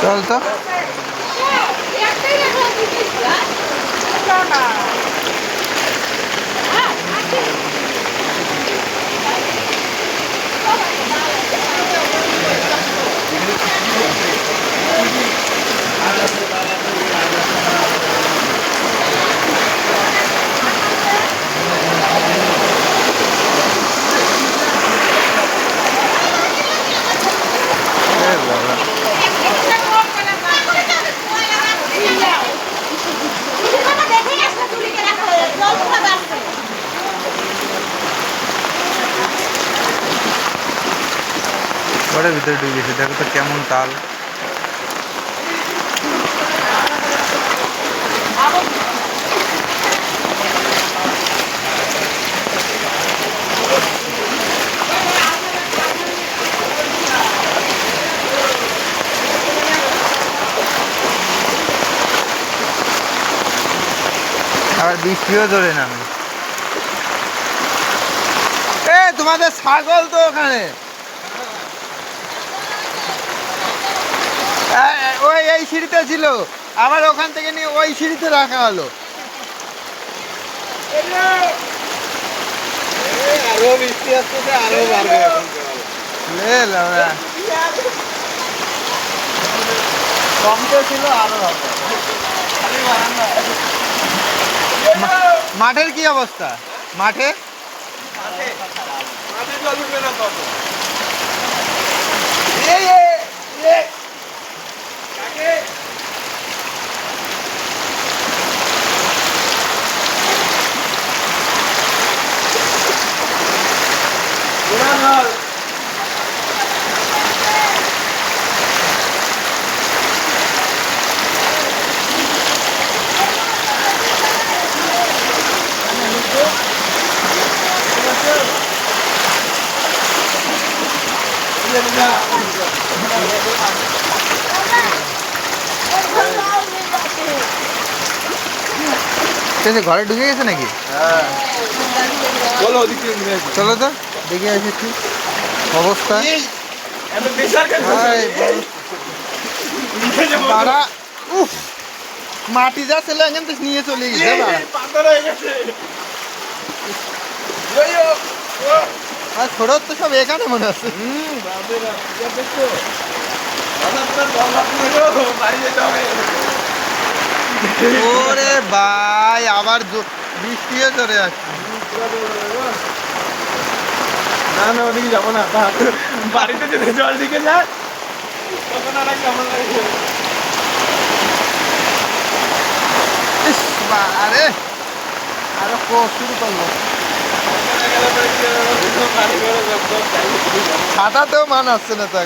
잘했다? 야, 약간 약간 비슷해. 잠깐만. ঘরের ভিতরে ঢুকে গেছে। দেখো তো কেমন তাল। আবার বৃষ্টিও ধরে নামে। এ তোমাদের ছাগল তো ওখানে এ, এ, ওই এই সিঁড়িতে ছিল। আবার ওখান থেকে নিয়ে ওই সিঁড়িতে রাখা হলো। মাঠের কি অবস্থা? মাঠে? মাঠে জল উঠবে না ঘরে ঢুকে গেছে নাকি চলো ওদিকে নিয়ে আসি চলো তো দেখে কি অবস্থা? বাড়া উফ মাটি যা ছিল এখান থেকে নিয়ে চলে গেছে আর ছোট তো সব এখানে মনে হচ্ছে। হবে। ওরে ভাই আবার বৃষ্টিও চলে আসছে। না না ওদিকে যাব না থাক। বাড়িতে যদি জল দিকে যায় তখন আর কেমন লাগে আরও কো- শুরু করল ছাতাতেও মান আসছে না তো।